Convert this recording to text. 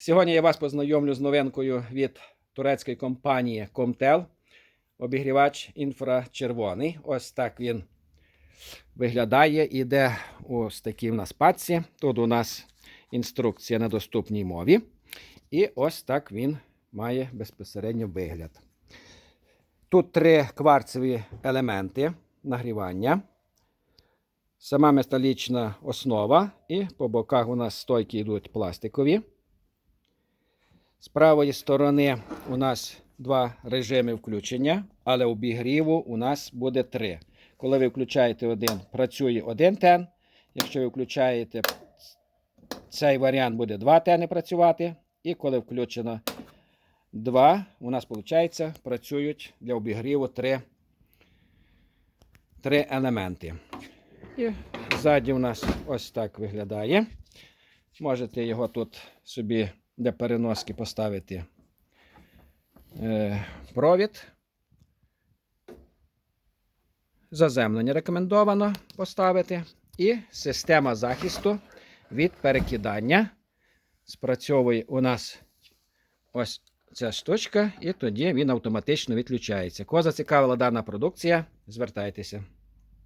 Сьогодні я вас познайомлю з новинкою від турецької компанії Comtel. Обігрівач інфрачервоний. Ось так він виглядає. Іде ось такій в нас паці. Тут у нас інструкція на доступній мові. І ось так він має безпосередньо вигляд. Тут три кварцеві елементи нагрівання. Сама металічна основа, і по боках у нас стойки йдуть пластикові. З правої сторони у нас два режими включення, але обігріву у нас буде три. Коли ви включаєте один, працює один тен. Якщо ви включаєте цей варіант, буде два тени працювати. І коли включено два, у нас виходить, працюють для обігріву три, три елементи. І ззаді у нас ось так виглядає. Можете його тут собі для переноски поставити е, провід. Заземлення рекомендовано поставити. І система захисту від перекидання. Спрацьовує у нас ось ця штучка, і тоді він автоматично відключається. Кого зацікавила дана продукція, звертайтеся.